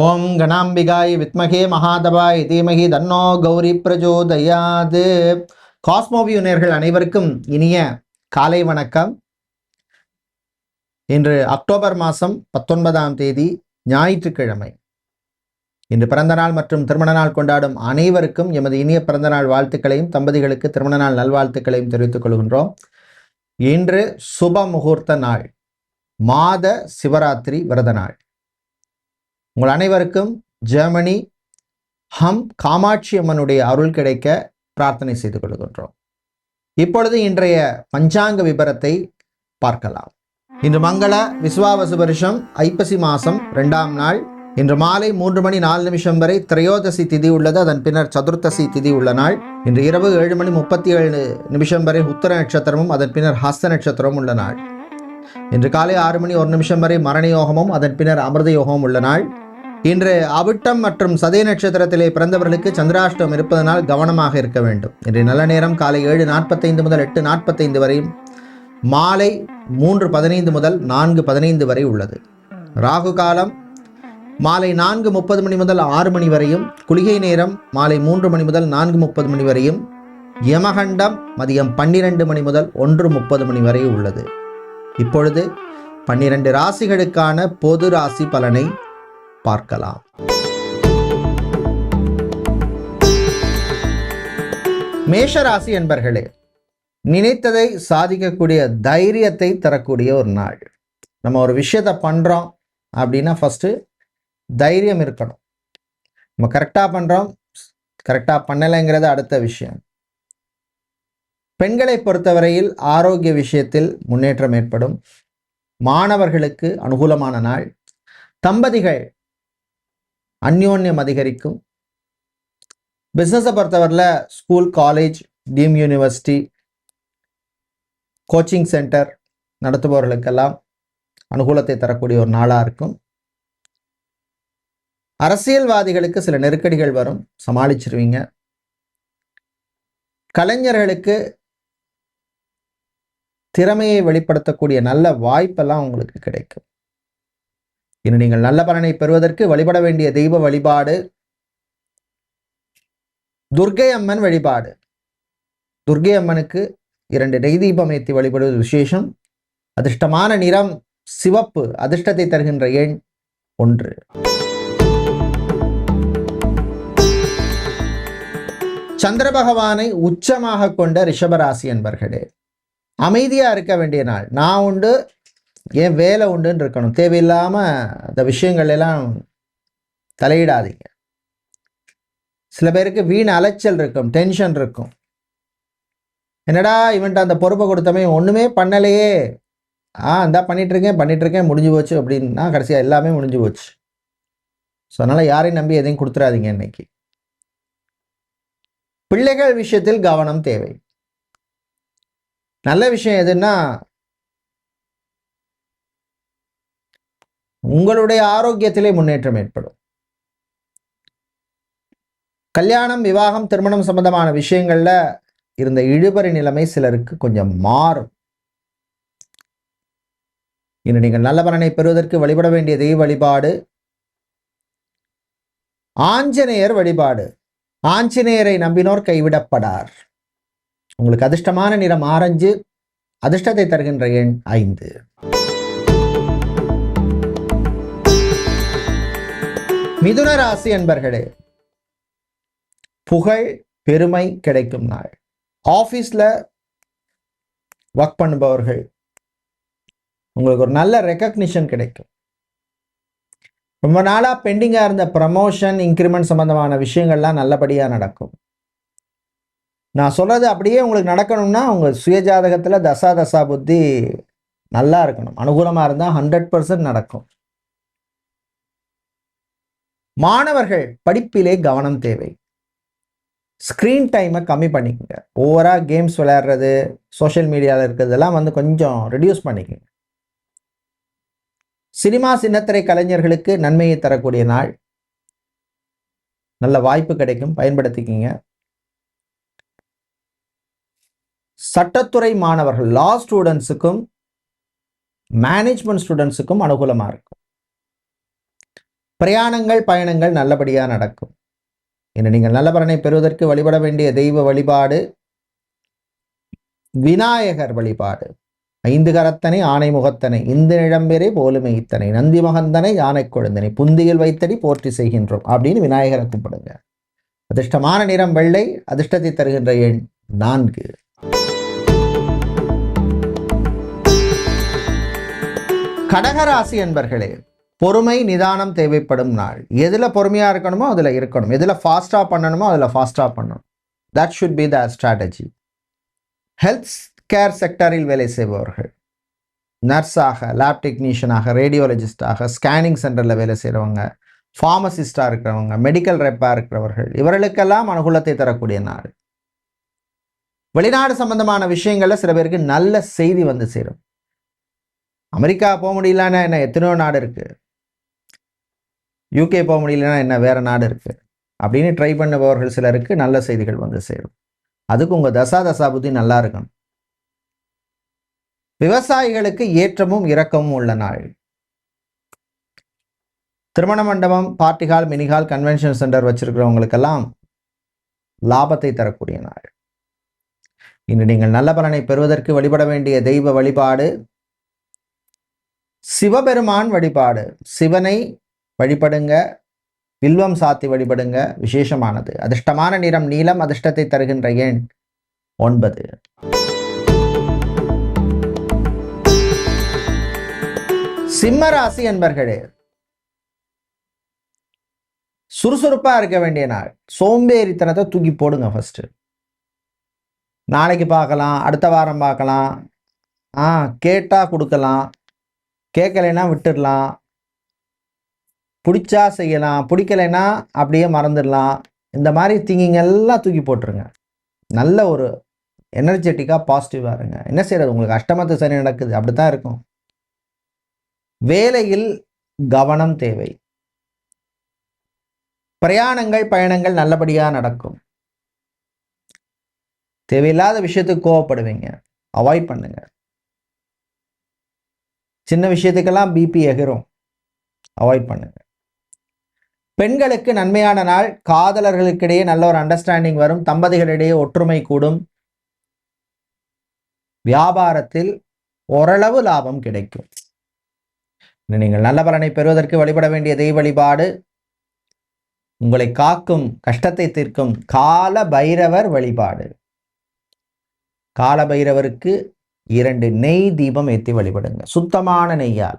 ஓம் கணாம்பிகாய் வித்மகே மகாதபாய் தீமகி தன்னோ கௌரி பிரஜோதயாது. காஸ்மோவியூ நேர்கள் அனைவருக்கும் இனிய காலை வணக்கம். இன்று அக்டோபர் மாதம் பத்தொன்பதாம் தேதி ஞாயிற்றுக்கிழமை. இன்று பிறந்தநாள் மற்றும் திருமண நாள் கொண்டாடும் அனைவருக்கும் எமது இனிய பிறந்தநாள் வாழ்த்துக்களையும் தம்பதிகளுக்கு திருமண நாள் நல்வாழ்த்துக்களையும் தெரிவித்துக் கொள்கின்றோம். இன்று சுப முகூர்த்த நாள் மாத சிவராத்திரி விரத நாள். உங்கள் அனைவருக்கும் ஜெர்மனி ஹம் காமாட்சி அம்மனுடைய அருள் கிடைக்க பிரார்த்தனை செய்து கொள்கின்றோம். இப்பொழுது இன்றைய பஞ்சாங்க விபரத்தை பார்க்கலாம். இன்று மங்கள விஸ்வாவசு வருஷம் ஐப்பசி மாதம் ரெண்டாம் நாள். இன்று மாலை மூன்று மணி நாலு நிமிஷம் வரை திரையோதசி திதி உள்ளது. அதன் பின்னர் சதுர்த்தசி திதி உள்ள நாள். இன்று இரவு ஏழு மணி முப்பத்தி ஏழு நிமிஷம் வரை உத்தர நட்சத்திரமும் அதன் பின்னர் ஹஸ்த நட்சத்திரமும் உள்ள நாள். இன்று காலை ஆறு மணி ஒரு நிமிஷம் வரை மரண யோகமும் அதன் பின்னர் அமிர்த யோகமும் உள்ள நாள். இன்று அவிட்டம் மற்றும் சதய நட்சத்திரத்திலே பிறந்தவர்களுக்கு சந்திராஷ்டம் இருப்பதனால் கவனமாக இருக்க வேண்டும். இன்று நல்ல நேரம் காலை ஏழு நாற்பத்தைந்து முதல் எட்டு நாற்பத்தைந்து வரையும் மாலை மூன்று பதினைந்து முதல் நான்கு பதினைந்து வரை உள்ளது. ராகு காலம் மாலை நான்கு முப்பது மணி முதல் ஆறு மணி வரையும் குளிகை நேரம் மாலை மூன்று மணி முதல் நான்கு முப்பது மணி வரையும் யமகண்டம் மதியம் பன்னிரண்டு மணி முதல் ஒன்று முப்பது மணி வரை உள்ளது. இப்பொழுது பன்னிரண்டு ராசிகளுக்கான பொது ராசி பலனை பார்க்கலாம். மேஷராசி என்பர்களே நினைத்ததை சாதிக்கக்கூடிய தைரியத்தை தரக்கூடிய ஒரு நாள். நம்ம ஒரு விஷயத்தை பண்ணுறோம் அப்படின்னா ஃபஸ்ட்டு தைரியம் இருக்கணும். நம்ம கரெக்டாக பண்ணுறோம் கரெக்டாக பண்ணலைங்கிறது அடுத்த விஷயம். பெண்களை பொறுத்தவரையில் ஆரோக்கிய விஷயத்தில் முன்னேற்றம் ஏற்படும். மாணவர்களுக்கு அனுகூலமான நாள். தம்பதிகள் அந்யோன்யம் அதிகரிக்கும். பிஸ்னஸை பொறுத்தவரையில் school college team university coaching centre நடத்துபவர்களுக்கெல்லாம் அனுகூலத்தை தரக்கூடிய ஒரு நாளாக இருக்கும். அரசியல்வாதிகளுக்கு சில நெருக்கடிகள் வரும். சமாளிச்சிருவீங்க. கலைஞர்களுக்கு திறமையை வெளிப்படுத்தக்கூடிய நல்ல வாய்ப்பெல்லாம் உங்களுக்கு கிடைக்கும். இனி நீங்கள் நல்ல பலனை பெறுவதற்கு வழிபட வேண்டிய தெய்வ வழிபாடு. துர்கை அம்மன் வழிபாடு. துர்க்கை அம்மனுக்கு இரண்டு நெய்தீபம் ஏற்றி வழிபடுவது விசேஷம். அதிர்ஷ்டமான நிறம் சிவப்பு அதிர்ஷ்டத்தை தருகின்ற எண் ஒன்று. சந்திர பகவானை உச்சமாக கொண்ட ரிஷபராசி என்பர்களே அமைதியா இருக்க வேண்டிய நாள். நான் உண்டு ஏன் வேலை உண்டுன்னு இருக்கணும். தேவையில்லாமல் அந்த விஷயங்கள் எல்லாம் தலையிடாதீங்க. சில பேருக்கு வீண் அலைச்சல் இருக்கும் டென்ஷன் இருக்கும். என்னடா இவன்ட்டு அந்த பொறுப்பை கொடுத்தமே ஒன்றுமே பண்ணலையே. ஆ இந்தா பண்ணிகிட்ருக்கேன் இருக்கேன் இருக்கேன் முடிஞ்சு போச்சு அப்படின்னா கடைசியாக எல்லாமே முடிஞ்சு போச்சு. ஸோ அதனால் யாரையும் நம்பி எதையும் கொடுத்துறாதீங்க இன்னைக்கு. பிள்ளைகள் விஷயத்தில் கவனம் தேவை. நல்ல விஷயம் எதுன்னா உங்களுடைய ஆரோக்கியத்திலே முன்னேற்றம் ஏற்படும். கல்யாணம் விவாகம் திருமணம் சம்பந்தமான விஷயங்கள்ல இருந்த இழுபறி நிலைமை சிலருக்கு கொஞ்சம் மாறும். இன்று நீங்கள் நல்ல பலனை பெறுவதற்கு வழிபட வேண்டிய தெய்வ வழிபாடு ஆஞ்சநேயர் வழிபாடு. ஆஞ்சநேயரை நம்பினோர் கைவிடப்படார். உங்களுக்கு அதிர்ஷ்டமான நிறம் ஆரஞ்சு அதிர்ஷ்டத்தை தருகின்ற எண் ஐந்து. மிதுன ராசி என்பர்களே புகழ் பெருமை கிடைக்கும் நாள். ஆஃபீஸில் ஒர்க் பண்ணுபவர்கள் உங்களுக்கு ஒரு நல்ல ரெக்கக்னிஷன் கிடைக்கும். ரொம்ப நாளாக பெண்டிங்காக இருந்த ப்ரமோஷன் இன்க்ரிமெண்ட் சம்மந்தமான விஷயங்கள்லாம் நல்லபடியாக நடக்கும். நான் சொல்கிறது அப்படியே உங்களுக்கு நடக்கணும்னா உங்கள் சுயஜாதகத்தில் தசா தசா புத்தி நல்லா இருக்கணும். அனுகூலமாக இருந்தால் ஹண்ட்ரட் பர்சன்ட் நடக்கும். மாணவர்கள் படிப்பிலே கவனம் தேவை. ஸ்க்ரீன் டைமை கம்மி பண்ணிக்கோங்க. ஓவராக கேம்ஸ் விளையாடுறது சோஷியல் மீடியாவில் இருக்கிறதெல்லாம் வந்து கொஞ்சம் ரெடியூஸ் பண்ணிக்கோங்க. சினிமா சின்னத்திரை கலைஞர்களுக்கு நன்மையை தரக்கூடிய நாள். நல்ல வாய்ப்பு கிடைக்கும். பயன்படுத்திக்கிங்க. சட்டத்துறை மாணவர்கள் லா ஸ்டூடெண்ட்ஸுக்கும் மேனேஜ்மெண்ட் ஸ்டூடெண்ட்ஸுக்கும் அனுகூலமாக இருக்கும். பிரயாணங்கள் பயணங்கள் நல்லபடியாக நடக்கும். இன்று நீங்கள் நல்ல பலனை பெறுவதற்கு வழிபட வேண்டிய தெய்வ வழிபாடு விநாயகர் வழிபாடு. ஐந்து கரத்தனை ஆனை முகத்தனை இந்த இளம்பெறே போலுமை இத்தனை. நந்தி மகந்தனை யானை கொழுந்தனை. புந்தியில் வைத்தடி போற்றி செய்கின்றோம் அப்படின்னு விநாயகரை கும்பிடுங்க. அதிர்ஷ்டமான நிறம் வெள்ளை அதிர்ஷ்டத்தை தருகின்ற எண் நான்கு. கடகராசி என்பர்களே பொறுமை நிதானம் தேவைப்படும் நாள். எதில் பொறுமையாக இருக்கணுமோ அதில் இருக்கணும். எதில் ஃபாஸ்ட்டாக பண்ணணுமோ அதில் ஃபாஸ்ட்டாக பண்ணணும். That should be the strategy health care செக்டரில் வேலை செய்பவர்கள். நர்ஸாக லேப் டெக்னீஷியனாக ரேடியோலஜிஸ்டாக ஸ்கேனிங் சென்டரில் வேலை செய்கிறவங்க ஃபார்மசிஸ்டாக இருக்கிறவங்க மெடிக்கல் ரெப்பாக இருக்கிறவர்கள் இவர்களுக்கெல்லாம் அனுகூலத்தை தரக்கூடிய நாள். வெளிநாடு சம்பந்தமான விஷயங்களில் சில பேருக்கு நல்ல செய்தி வந்து சேரும். அமெரிக்கா போக முடியலன்னா என்ன? எத்தனையோ நாடு இருக்குது யூகே போக முடியலன்னா என்ன? வேறு நாடு இருக்குது அப்படின்னு ட்ரை பண்ணுபவர்கள் சிலருக்கு நல்ல செய்திகள் வந்து சேரும். அதுக்கு உங்கள் தசா தசா புத்தி நல்லா இருக்கணும். விவசாயிகளுக்கு ஏற்றமும் இரக்கமும் உள்ள நாள். திருமண மண்டபம் பார்ட்டிகால் மினிகால் கன்வென்ஷன் சென்டர் வச்சிருக்கிறவங்களுக்கெல்லாம் லாபத்தை தரக்கூடிய நாள். இன்று நீங்கள் நல்ல பலனை பெறுவதற்கு வழிபட வேண்டிய தெய்வ வழிபாடு சிவபெருமான் வழிபாடு சிவனை வழிபடுங்க. வில்வம் சாத்தி வழிபடுங்க. விசேஷமானது. அதிர்ஷ்டமான நிறம் நீளம் அதிர்ஷ்டத்தை தருகின்ற எண் ஒன்பது. சிம்ம ராசி என்பர்களே சுறுசுறுப்பாக இருக்க வேண்டிய நாள். சோம்பேறித்தனத்தை தூக்கி போடுங்க ஃபஸ்ட்டு நாளைக்கு பார்க்கலாம் அடுத்த வாரம் பார்க்கலாம். ஆ கேட்டால் கொடுக்கலாம். கேட்கலைன்னா விட்டுடலாம். பிடிச்சா செய்யலாம் பிடிக்கலைன்னா அப்படியே மறந்துடலாம். இந்த மாதிரி திங்கிங் எல்லாம் தூக்கி போட்டுருங்க. நல்ல ஒரு எனர்ஜெட்டிக்காக பாசிட்டிவாக இருங்க. என்ன செய்கிறது உங்களுக்கு அஷ்டமத்து சரி நடக்குது. அப்படி தான் இருக்கும். வேலையில் கவனம் தேவை. பிரயாணங்கள் பயணங்கள் நல்லபடியாக நடக்கும். தேவையில்லாத விஷயத்துக்கு கோவப்படுவீங்க. அவாய்ட் பண்ணுங்க. சின்ன விஷயத்துக்கெல்லாம் பிபி எகிரும். அவாய்ட் பண்ணுங்க. பெண்களுக்கு நன்மையான நாள் காதலர்களுக்கிடையே நல்ல ஒரு அண்டர்ஸ்டாண்டிங் வரும் தம்பதிகளிடையே ஒற்றுமை கூடும். வியாபாரத்தில் ஓரளவு லாபம் கிடைக்கும். நீங்கள் நல்ல பலனை பெறுவதற்கு வழிபட வேண்டிய தெய்வ வழிபாடு உங்களை காக்கும் கஷ்டத்தை தீர்க்கும் கால பைரவர் வழிபாடு. கால பைரவருக்கு இரண்டு நெய் தீபம் ஏற்றி வழிபடுங்க. சுத்தமான நெய்யால.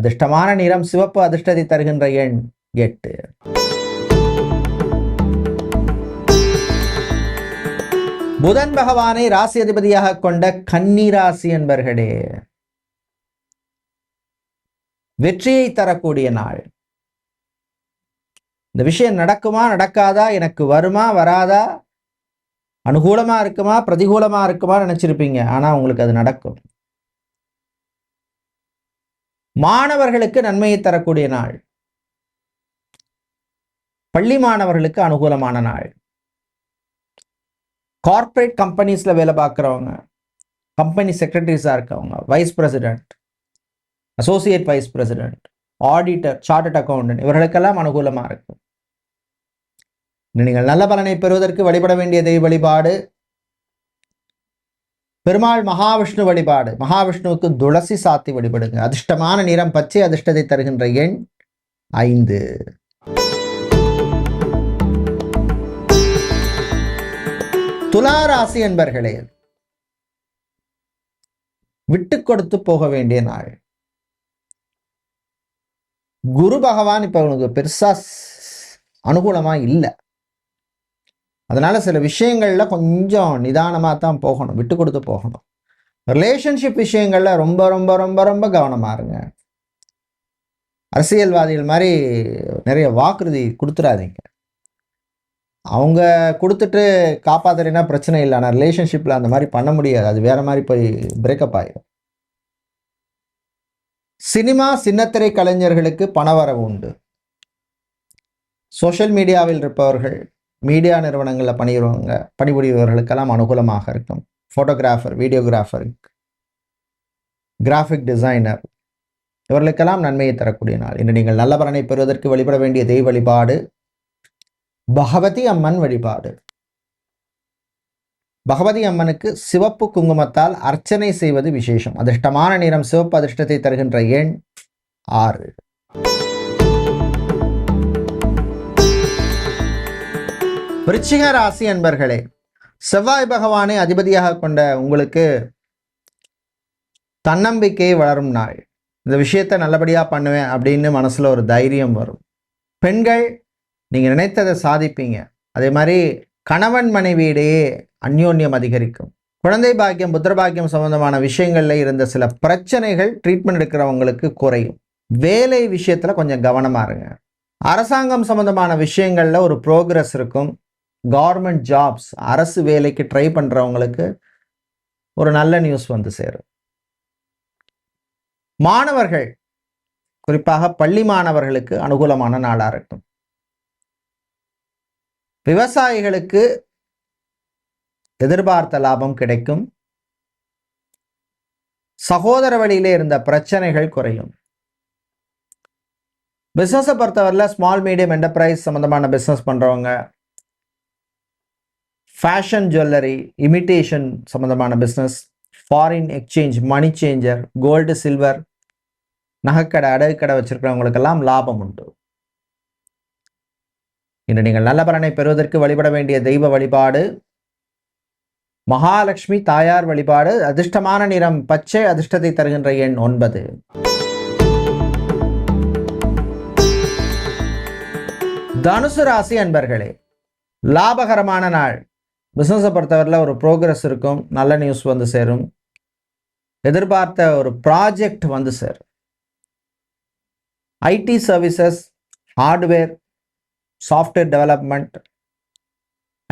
அதிர்ஷ்டமான நிறம் சிவப்பு அதிர்ஷ்டத்தை தருகின்ற எண். எட்டு புதன் பகவானை ராசி அதிபதியாக கொண்ட கன்னி ராசி என்பர்களே வெற்றியை தரக்கூடிய நாள். இந்த விஷயம் நடக்குமா நடக்காதா எனக்கு வருமா வராதா? அனுகூலமா இருக்குமா பிரதிகூலமா இருக்குமா நினைச்சிருப்பீங்க ஆனா உங்களுக்கு அது நடக்கும். மாணவர்களுக்கு நன்மையை தரக்கூடிய நாள். பள்ளி மாணவர்களுக்கு அனுகூலமான நாள். கார்ப்பரேட் கம்பெனிஸில் வேலை பார்க்குறவங்க கம்பெனி செக்ரட்டரிஸாக இருக்கவங்க vice president associate vice president auditor chartered accountant இவர்களுக்கெல்லாம் அனுகூலமாக இருக்கும். நீங்கள் நல்ல பலனை பெறுவதற்கு வழிபட வேண்டிய தெய்வ வழிபாடு பெருமாள் மகாவிஷ்ணு வழிபாடு. மகாவிஷ்ணுவுக்கு துளசி சாத்தி வழிபடுங்க. அதிர்ஷ்டமான நிறம் பச்சை அதிர்ஷ்டத்தை தருகின்ற எண் ஐந்து. துலா ராசி என்பர்களே விட்டு கொடுத்து போக வேண்டிய நாள். குரு பகவான் இப்ப உனக்கு பெருசா அனுகூலமா இல்லை. அதனால சில விஷயங்கள்ல கொஞ்சம் நிதானமாக தான் போகணும் விட்டு கொடுத்து போகணும். ரிலேஷன்ஷிப் விஷயங்கள்ல ரொம்ப ரொம்ப ரொம்ப ரொம்ப கவனமா இருங்க. அரசியல்வாதிகள் மாதிரி நிறைய வாக்குறுதி கொடுத்துடாதீங்க அவங்க கொடுத்துட்டு காப்பாத்துறேன்னா பிரச்சனை இல்லை. ஆனால் ரிலேஷன்ஷிப்பில் அந்த மாதிரி பண்ண முடியாது. அது வேற மாதிரி போய் பிரேக்கப் ஆகிடும் சினிமா சின்னத்திரை கலைஞர்களுக்கு பணவரவு உண்டு. சோஷியல் மீடியாவில் இருப்பவர்கள் மீடியா நிறுவனங்களில் பணிபுரிவங்க பணிபுரிபவர்களுக்கெல்லாம் அனுகூலமாக இருக்கும். ஃபோட்டோகிராஃபர் வீடியோகிராஃபர் கிராஃபிக் டிசைனர் இவர்களுக்கெல்லாம் நன்மையை தரக்கூடிய நாள். இன்று நீங்கள் நல்ல பலனை பெறுவதற்கு வழிபட வேண்டிய தெய்வ வழிபாடு பகவதி அம்மன் வழிபாடு. பகவதி அம்மனுக்கு சிவப்பு குங்குமத்தால் அர்ச்சனை செய்வது விசேஷம். அதிர்ஷ்டமான நிறம் சிவப்பு அதிர்ஷ்டத்தை தருகின்ற எண் ஆறு. விருச்சிக ராசி அன்பர்களே செவ்வாய் பகவானை அதிபதியாக கொண்ட உங்களுக்கு தன்னம்பிக்கை வளரும் நாள். இந்த விஷயத்தை நல்லபடியாக பண்ணுவேன் அப்படின்னு மனசில் ஒரு தைரியம் வரும். பெண்கள் நீங்கள் நினைத்ததை சாதிப்பீங்க. அதே மாதிரி கணவன் மனைவியிடையே அந்யோன்யம் அதிகரிக்கும். குழந்தை பாக்கியம் புத்திரபாக்கியம் சம்பந்தமான விஷயங்களில் இருந்த சில பிரச்சனைகள் ட்ரீட்மெண்ட் எடுக்கிறவங்களுக்கு குறையும். வேலை விஷயத்தில் கொஞ்சம் கவனமாக இருங்க. அரசாங்கம் சம்பந்தமான விஷயங்களில் ஒரு ப்ரோக்ரஸ் இருக்கும். கவர்மெண்ட் ஜாப்ஸ் அரசு வேலைக்கு ட்ரை பண்ணுறவங்களுக்கு ஒரு நல்ல நியூஸ் வந்து சேரும். மாணவர்கள் குறிப்பாக பள்ளி மாணவர்களுக்கு அனுகூலமான நாளாக இருக்கும் விவசாயிகளுக்கு எதிர்பார்த்த லாபம் கிடைக்கும். சகோதர வழியிலே இருந்த பிரச்சனைகள் குறையும். பிஸ்னஸை பொறுத்தவரையில் ஸ்மால் மீடியம் என்டர்பிரைஸ் சம்மந்தமான பிஸ்னஸ் பண்ணுறவங்க ஃபேஷன் ஜுவல்லரி இமிட்டேஷன் சம்மந்தமான business foreign exchange money changer gold silver நகைக்கடை அடகு கடை வச்சுருக்கிறவங்களுக்கெல்லாம் லாபம் உண்டு. இன்று நீங்கள் நல்ல பலனை பெறுவதற்கு வழிபட வேண்டிய தெய்வ வழிபாடு. மகாலட்சுமி தாயார் வழிபாடு. அதிர்ஷ்டமான நிறம் பச்சை அதிர்ஷ்டத்தை தருகின்ற எண் ஒன்பது. தனுசு ராசி அன்பர்களே லாபகரமான நாள். பிஸ்னஸை பொறுத்தவரையில் ஒரு ப்ரோக்ரஸ் இருக்கும் நல்ல நியூஸ் வந்து சேரும். எதிர்பார்த்த ஒரு ப்ராஜெக்ட் வந்து சேரும். IT services hardware software development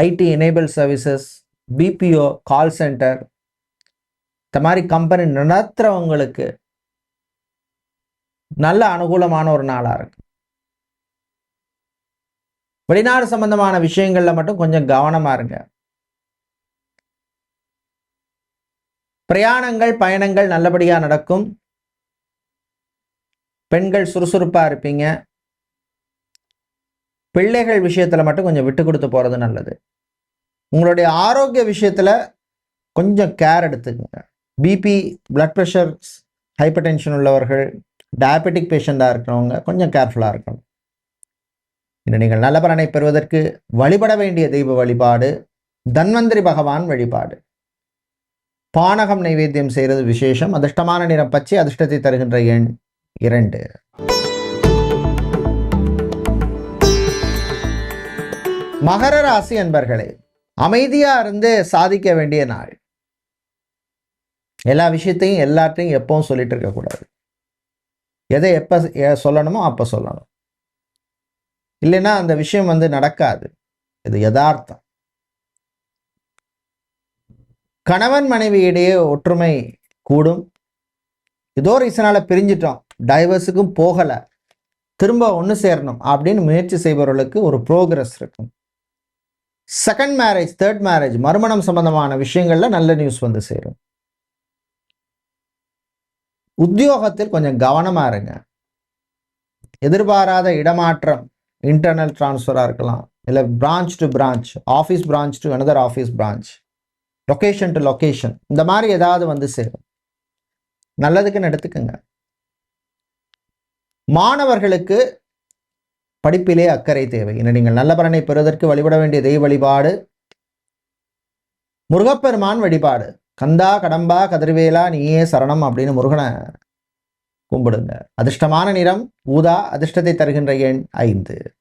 IT enable services BPO call centre இந்த மாதிரி கம்பெனி நடத்துகிறவங்களுக்கு நல்ல அனுகூலமான ஒரு நாளாக இருக்கு. வெளிநாடு சம்பந்தமான விஷயங்களில் மட்டும் கொஞ்சம் கவனமாக இருங்க. பிரயாணங்கள் பயணங்கள் நல்லபடியாக நடக்கும். பெண்கள் சுறுசுறுப்பாக இருப்பீங்க. பிள்ளைகள் விஷயத்தில் மட்டும் கொஞ்சம் விட்டு கொடுத்து போகிறது நல்லது. உங்களுடைய ஆரோக்கிய விஷயத்தில் கொஞ்சம் கேர் எடுத்துக்கோங்க. BP blood pressure hypertension உள்ளவர்கள் டயபெட்டிக் பேஷண்ட்டாக இருக்கிறவங்க கொஞ்சம் கேர்ஃபுல்லாக இருக்கணும். இன்று நீங்கள் நல்ல பலனை பெறுவதற்கு வழிபட வேண்டிய தெய்வ வழிபாடு தன்வந்திரி பகவான் வழிபாடு. பானகம் நைவேத்தியம் செய்கிறது விசேஷம். அதிர்ஷ்டமான நிறம் பச்சை அதிர்ஷ்டத்தை தருகின்ற எண் இரண்டு. மகர ராசி அன்பர்களே அமைதியா இருந்து சாதிக்க வேண்டிய நாள். எல்லா விஷயத்தையும் எல்லாத்தையும் எப்பவும் சொல்லிட்டு இருக்கக்கூடாது எதை எப்போ சொல்லணுமோ அப்போ சொல்லணும். இல்லைன்னா அந்த விஷயம் வந்து நடக்காது. இது யதார்த்தம். கணவன் மனைவியிடையே ஒற்றுமை கூடும். ஏதோ ரீசனால பிரிஞ்சிட்டோம். டைவர்ஸுக்கும் போகலை. திரும்ப ஒன்று சேரணும் அப்படின்னு முயற்சி செய்பவர்களுக்கு ஒரு ப்ரோக்ரஸ் இருக்கும். செகண்ட் மேரேஜ் தேர்ட் மேரேஜ் மறுமணம் சம்பந்தமான விஷயங்களில் நல்ல நியூஸ் வந்து சேரும். உத்தியோகத்தில் கொஞ்சம் கவனமா இருங்க. எதிர்பாராத இடமாற்றம் இன்டர்னல் ட்ரான்ஸ்ஃபராக இருக்கலாம். இல்லை branch to branch office branch to another office branch location to location இந்த மாதிரி ஏதாவது வந்து சேரும். நல்லதுக்குன்னு எடுத்துக்கோங்க. மாணவர்களுக்கு படிப்பிலே அக்கறை தேவை. என நீங்கள் நல்ல பலனை பெறுவதற்கு வழிபட வேண்டிய தெய்வ வழிபாடு முருகப்பெருமான் வழிபாடு. கந்தா கடம்பா கதிர்வேலா நீயே சரணம் அப்படின்னு முருகனை கும்பிடுங்க. அதிர்ஷ்டமான நிறம் ஊதா அதிர்ஷ்டத்தை தருகின்ற எண் ஐந்து.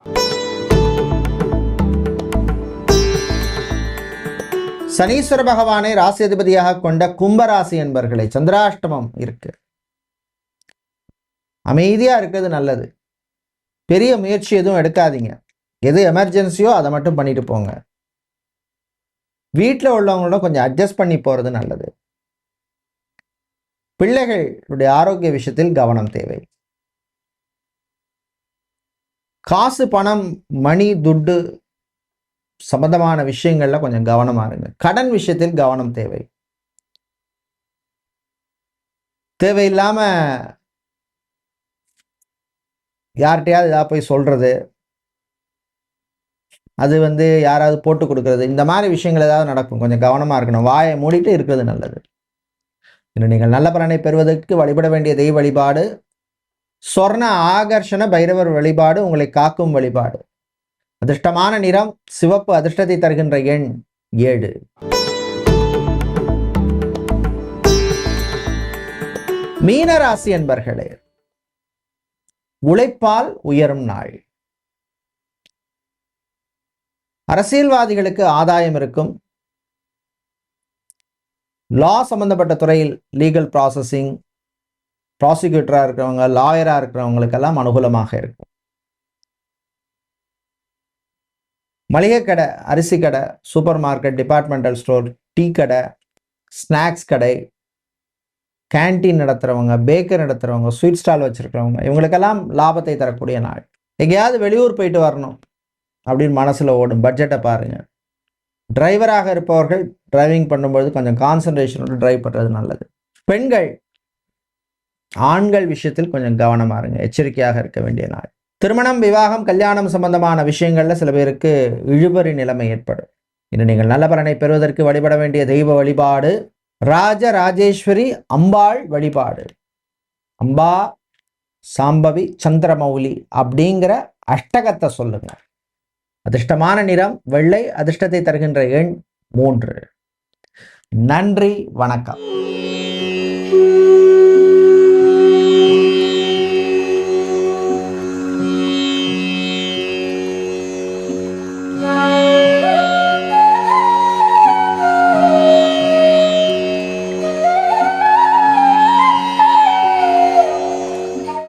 சனீஸ்வர பகவானை ராசி அதிபதியாக கொண்ட கும்பராசி என்பர்களை சந்திராஷ்டமம் இருக்கு. அமைதியா இருக்கிறது நல்லது. பெரிய முயற்சி எதுவும் எடுக்காதீங்க. எது எமர்ஜென்சியோ அதை மட்டும் பண்ணிட்டு போங்க. வீட்டில் உள்ளவங்களோட கொஞ்சம் அட்ஜஸ்ட் பண்ணி போகிறது நல்லது. பிள்ளைகளுடைய ஆரோக்கிய விஷயத்தில் கவனம் தேவை. காசு பணம் மணி துட்டு சம்பந்தமான விஷயங்களில் கொஞ்சம் கவனமா இருங்க. கடன் விஷயத்தில் கவனம் தேவை. தேவையில்லாம யார்கிட்டையாவது ஏதாவது போய் சொல்கிறது அது வந்து யாராவது போட்டு கொடுக்கறது. இந்த மாதிரி விஷயங்கள் ஏதாவது நடக்கும். கொஞ்சம் கவனமாக இருக்கணும். வாயை மூடிட்டு இருக்கிறது நல்லது. இன்னும் நீங்கள் நல்ல பலனை பெறுவதற்கு வழிபட வேண்டிய தெய்வ வழிபாடு சொர்ண ஆகர்ஷண பைரவர் வழிபாடு உங்களை காக்கும் வழிபாடு. அதிர்ஷ்டமான நிறம் சிவப்பு அதிர்ஷ்டத்தை தருகின்ற எண் ஏழு. மீனராசி என்பர்களே உழைப்பால் உயரும் நாள். அரசியல்வாதிகளுக்கு ஆதாயம் இருக்கும். லா சம்பந்தப்பட்ட துறையில் லீகல் ப்ராசஸிங் ப்ராசிக்யூட்டராக இருக்கிறவங்க லாயராக இருக்கிறவங்களுக்கெல்லாம் அனுகூலமாக இருக்கும். மளிகை கடை அரிசி கடை super market departmental store tea கடை ஸ்நாக்ஸ் கடை கேன்டீன் நடத்துகிறவங்க பேக்கர் நடத்துகிறவங்க ஸ்வீட் ஸ்டால் வச்சுருக்கிறவங்க இவங்களுக்கெல்லாம் லாபத்தை தரக்கூடிய நாள். எங்கேயாவது வெளியூர் போயிட்டு வரணும் அப்படின்னு மனசில் ஓடும். பட்ஜெட்டை பாருங்கள் டிரைவராக இருப்பவர்கள் டிரைவிங் பண்ணும்பொழுது கொஞ்சம் கான்சன்ட்ரேஷனோட டிரைவ் பண்ணுறது நல்லது. பெண்கள் ஆண்கள் விஷயத்தில் கொஞ்சம் கவனமாக இருங்க. எச்சரிக்கையாக இருக்க வேண்டிய நாள். திருமணம் விவாகம் கல்யாணம் சம்பந்தமான விஷயங்களில் சில பேருக்கு இழுபறி நிலைமை ஏற்படும். இன்று நீங்கள் நல்ல பலனை பெறுவதற்கு வழிபட வேண்டிய தெய்வ வழிபாடு ராஜ ராஜேஸ்வரி அம்பாள் வழிபாடு. அம்பா சாம்பவி சந்திரமௌலி அப்படிங்கிற அஷ்டகத்தை சொல்லுங்க. அதிர்ஷ்டமான நிறம் வெள்ளை அதிர்ஷ்டத்தை தருகின்ற எண் மூன்று. நன்றி வணக்கம்.